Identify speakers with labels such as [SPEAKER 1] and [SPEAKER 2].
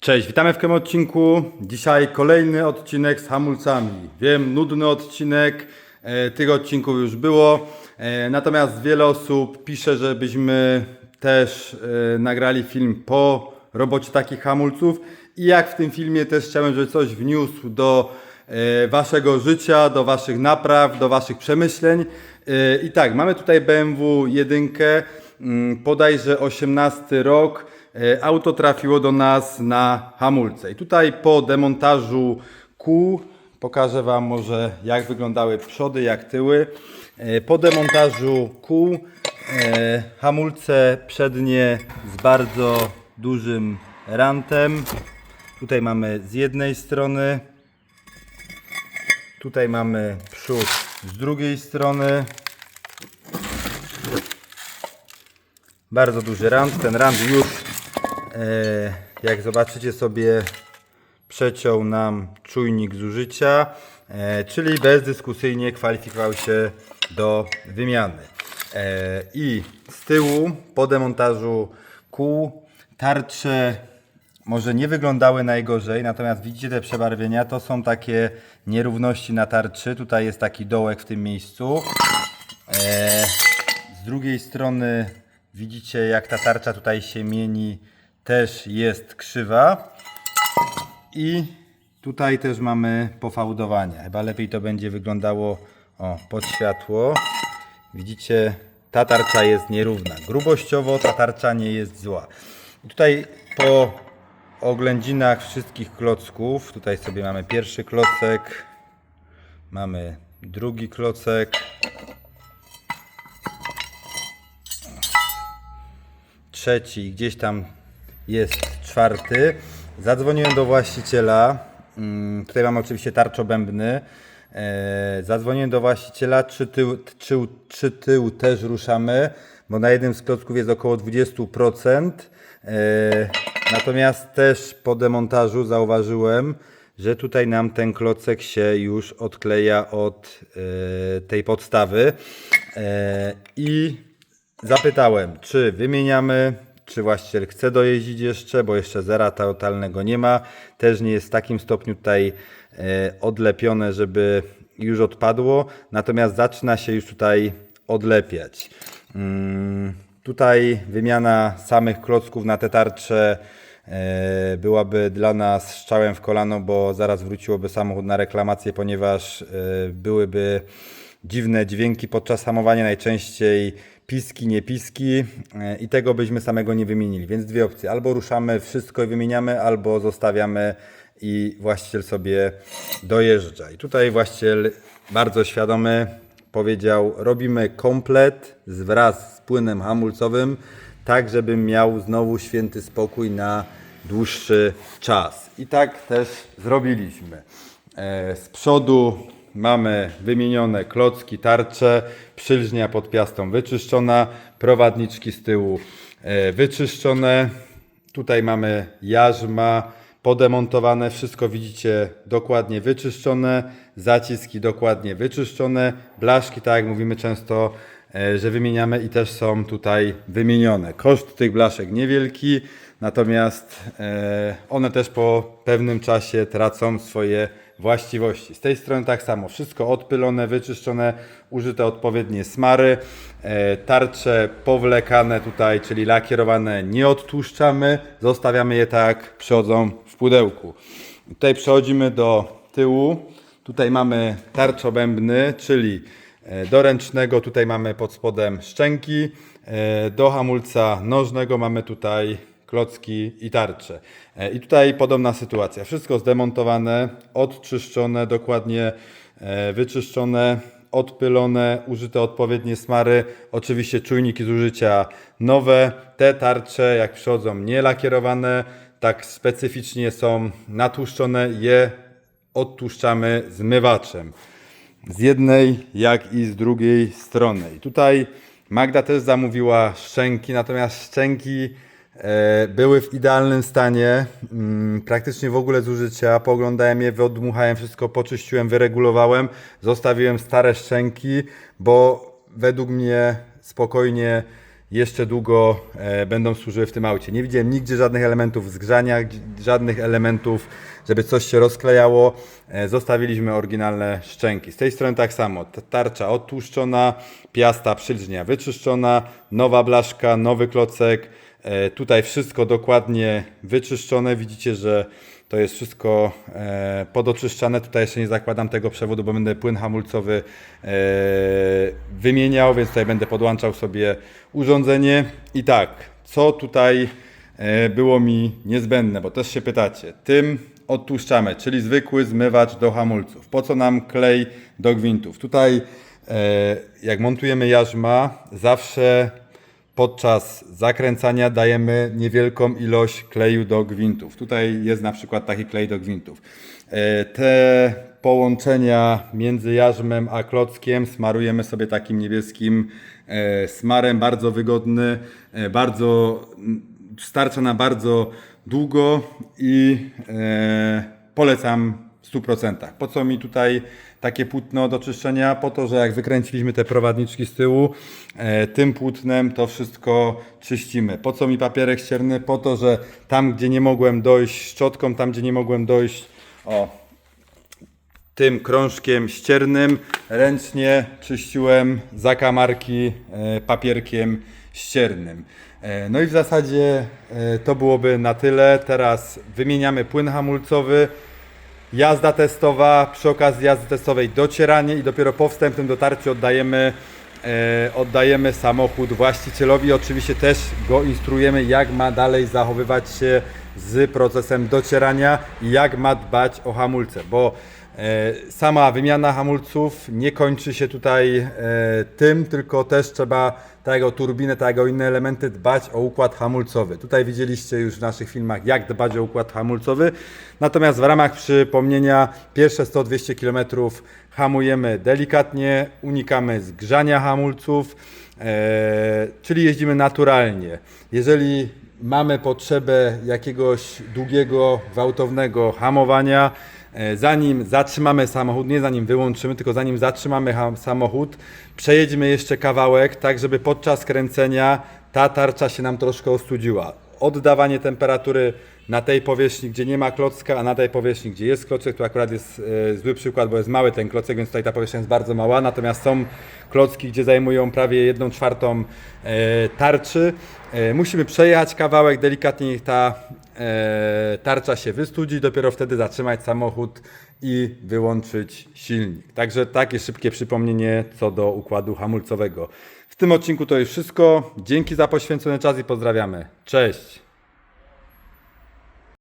[SPEAKER 1] Cześć, witamy w tym odcinku. Dzisiaj kolejny odcinek z hamulcami. Wiem, nudny odcinek, e, tych odcinków już było. E, natomiast wiele osób pisze, żebyśmy też e, nagrali film po robocie takich hamulców. I jak w tym filmie też chciałem, żeby coś wniósł do e, waszego życia, do waszych napraw, do waszych przemyśleń. E, I tak, mamy tutaj BMW 1, mm, bodajże 18 rok. E, Auto trafiło do nas na hamulce. I tutaj po demontażu kół pokażę Wam może jak wyglądały przody, jak tyły. E, Po demontażu kół e, hamulce przednie z bardzo dużym rantem. Tutaj mamy z jednej strony, tutaj mamy przód z drugiej strony. Bardzo duży rand. Ten rand już, jak zobaczycie sobie, przeciął nam czujnik zużycia, e, czyli bezdyskusyjnie kwalifikował się do wymiany. E, I z tyłu, po demontażu kół, tarcze może nie wyglądały najgorzej, natomiast widzicie te przebarwienia, to są takie nierówności na tarczy. Tutaj jest taki dołek w tym miejscu. E, z drugiej strony widzicie jak ta tarcza tutaj się mieni, też jest krzywa. I tutaj też mamy pofałdowanie. Chyba lepiej to będzie wyglądało o, pod światło. Widzicie, ta tarcza jest nierówna. Grubościowo ta tarcza nie jest zła. I tutaj po oględzinach wszystkich klocków, tutaj sobie mamy pierwszy klocek, mamy drugi klocek, trzeci, gdzieś tam jest czwarty. Zadzwoniłem do właściciela. Mm, Tutaj mamy oczywiście tarczobębny. E, Zadzwoniłem do właściciela, czy tył, czy, czy tył też ruszamy, bo na jednym z klocków jest około 20%. E, Natomiast też po demontażu zauważyłem, że tutaj nam ten klocek się już odkleja od e, tej podstawy. I Zapytałem, czy wymieniamy, czy właściciel chce dojeździć jeszcze, bo jeszcze zera totalnego nie ma. Też nie jest w takim stopniu tutaj e, odlepione, żeby już odpadło. Natomiast zaczyna się już tutaj odlepiać. Mm, tutaj wymiana samych klocków na te tarcze e, byłaby dla nas strzałem w kolano, bo zaraz wróciłoby samochód na reklamację, ponieważ e, byłyby dziwne dźwięki podczas hamowania, najczęściej piski, nie piski e, i tego byśmy samego nie wymienili. Więc dwie opcje, albo ruszamy wszystko i wymieniamy, albo zostawiamy i właściciel sobie dojeżdża. I tutaj właściciel bardzo świadomy powiedział, robimy komplet wraz z płynem hamulcowym, tak żebym miał znowu święty spokój na dłuższy czas. I tak też zrobiliśmy. E, Z przodu mamy wymienione klocki, tarcze, przylżnia pod piastą wyczyszczona, prowadniczki z tyłu e, wyczyszczone. Tutaj mamy jarzma podemontowane, wszystko widzicie dokładnie wyczyszczone, zaciski dokładnie wyczyszczone, blaszki, tak jak mówimy często, e, że wymieniamy i też są tutaj wymienione. Koszt tych blaszek niewielki, natomiast e, one też po pewnym czasie tracą swoje właściwości. Z tej strony tak samo, wszystko odpylone, wyczyszczone, użyte odpowiednie smary, e, tarcze powlekane tutaj, czyli lakierowane nie odtłuszczamy, zostawiamy je tak przychodzą w pudełku. Tutaj przechodzimy do tyłu, tutaj mamy tarczobębny, czyli e, do ręcznego tutaj mamy pod spodem szczęki, e, do hamulca nożnego mamy tutaj klocki i tarcze. E, I tutaj podobna sytuacja. Wszystko zdemontowane, odczyszczone, dokładnie e, wyczyszczone, odpylone, użyte odpowiednie smary. Oczywiście czujniki zużycia nowe. Te tarcze, jak przychodzą nielakierowane, tak specyficznie są natłuszczone, je odtłuszczamy zmywaczem. Z jednej, jak i z drugiej strony. I tutaj Magda też zamówiła szczęki, natomiast szczęki były w idealnym stanie, mm, praktycznie w ogóle zużycia. Poglądałem je, wyodmuchałem wszystko, poczyściłem, wyregulowałem, zostawiłem stare szczęki, bo według mnie spokojnie jeszcze długo e, będą służyły w tym aucie. Nie widziałem nigdzie żadnych elementów zgrzania, żadnych elementów, żeby coś się rozklejało. E, zostawiliśmy oryginalne szczęki. Z tej strony tak samo. Ta tarcza odtłuszczona, piasta przylżnia wyczyszczona, nowa blaszka, nowy klocek. E, tutaj wszystko dokładnie wyczyszczone. Widzicie, że to jest wszystko e, podoczyszczane. Tutaj jeszcze nie zakładam tego przewodu, bo będę płyn hamulcowy e, wymieniał, więc tutaj będę podłączał sobie urządzenie. I tak, co tutaj było mi niezbędne, bo też się pytacie. Tym odtłuszczamy, czyli zwykły zmywacz do hamulców. Po co nam klej do gwintów? Tutaj jak montujemy jarzma, zawsze podczas zakręcania dajemy niewielką ilość kleju do gwintów. Tutaj jest na przykład taki klej do gwintów. E, Te połączenia między jarzmem a klockiem smarujemy sobie takim niebieskim e, smarem, bardzo wygodny, e, bardzo starcza na bardzo długo i polecam w 100%. Po co mi tutaj takie płótno do czyszczenia? Po to, że jak wykręciliśmy te prowadniczki z tyłu, e, tym płótnem to wszystko czyścimy. Po co mi papierek ścierny? Po to, że tam, gdzie nie mogłem dojść szczotką, tam, gdzie nie mogłem dojść, o, tym krążkiem ściernym ręcznie czyściłem zakamarki e, papierkiem ściernym. E, No i w zasadzie to byłoby na tyle. Teraz wymieniamy płyn hamulcowy, jazda testowa, przy okazji jazdy testowej docieranie i dopiero po wstępnym dotarciu oddajemy, e, oddajemy samochód właścicielowi. Oczywiście też go instruujemy, jak ma dalej zachowywać się z procesem docierania i jak ma dbać o hamulce, bo sama wymiana hamulców nie kończy się tutaj e, tym, tylko też trzeba tak jak o turbinę, tak jak o inne elementy dbać o układ hamulcowy. Tutaj widzieliście już w naszych filmach, jak dbać o układ hamulcowy. Natomiast w ramach przypomnienia, pierwsze 100-200 km hamujemy delikatnie, unikamy zgrzania hamulców, e, czyli jeździmy naturalnie. Jeżeli mamy potrzebę jakiegoś długiego, gwałtownego hamowania, e, zanim zatrzymamy samochód, nie zanim wyłączymy, tylko zanim zatrzymamy samochód, przejedźmy jeszcze kawałek, tak żeby podczas kręcenia ta tarcza się nam troszkę ostudziła. Oddawanie temperatury na tej powierzchni, gdzie nie ma klocka, a na tej powierzchni, gdzie jest klocek, tu akurat jest e, zły przykład, bo jest mały ten klocek, więc tutaj ta powierzchnia jest bardzo mała, natomiast są klocki, gdzie zajmują prawie jedną czwartą e, tarczy. E, musimy przejechać kawałek, delikatnie niech ta tarcza się wystudzi, dopiero wtedy zatrzymać samochód i wyłączyć silnik. Także takie szybkie przypomnienie co do układu hamulcowego. W tym odcinku to już wszystko. Dzięki za poświęcony czas i pozdrawiamy. Cześć!